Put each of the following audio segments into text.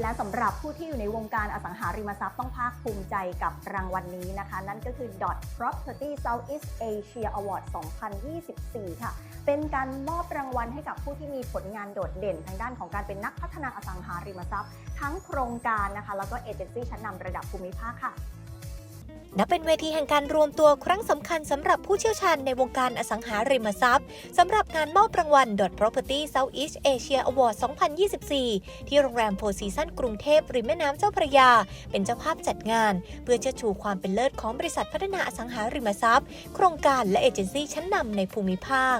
และสำหรับผู้ที่อยู่ในวงการอสังหาริมทรัพย์ต้องภาคภูมิใจกับรางวัลนี้นะคะ นั่นก็คือ Dot Property Southeast Asia Award 2024 ค่ะ เป็นการมอบรางวัลให้กับผู้ที่มีผลงานโดดเด่นทางด้านของการเป็นนักพัฒนาอสังหาริมทรัพย์ ทั้งโครงการนะคะ แล้วก็เอเจนซี่ชั้นนำระดับภูมิภาคค่ะ นับเป็นเวทีแห่งการรวมตัวครั้งสำคัญสำหรับผู้เชี่ยวชาญในวงการอสังหาริมทรัพย์สำหรับงานมอบรางวัล Dot Property Southeast Asia Award 2024 ที่โรงแรมโฟซีซันกรุงเทพริมแม่น้ำเจ้าพระยา เป็นเจ้าภาพจัดงาน เพื่อเชิดชูความเป็นเลิศของบริษัทพัฒนาอสังหาริมทรัพย์ โครงการและเอเจนซี่ชั้นนำในภูมิภาค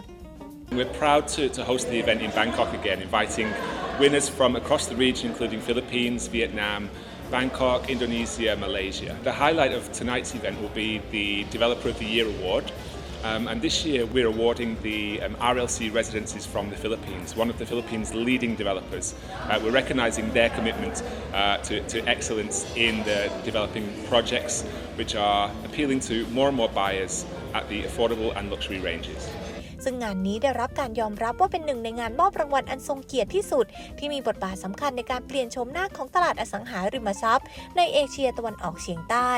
We're proud to, to host the event in Bangkok again, inviting winners from across the region, including Philippines, Vietnam, Bangkok, Indonesia, Malaysia. The highlight of tonight's event will be the Developer of the Year award. Um, and this year we're awarding the um, RLC residences from the Philippines, one of the Philippines' leading developers. Uh, we're recognising their commitment uh, to, to excellence in the developing projects which are appealing to more and more buyers at the affordable and luxury ranges. ซึ่งงานนี้ได้รับการยอมรับว่าเป็นหนึ่งในงานมอบรางวัลอันทรงเกียรติที่สุด ที่มีบทบาทสำคัญในการเปลี่ยนโฉมหน้าของตลาดอสังหาริมทรัพย์ ในเอเชียตะวันออกเฉียงใต้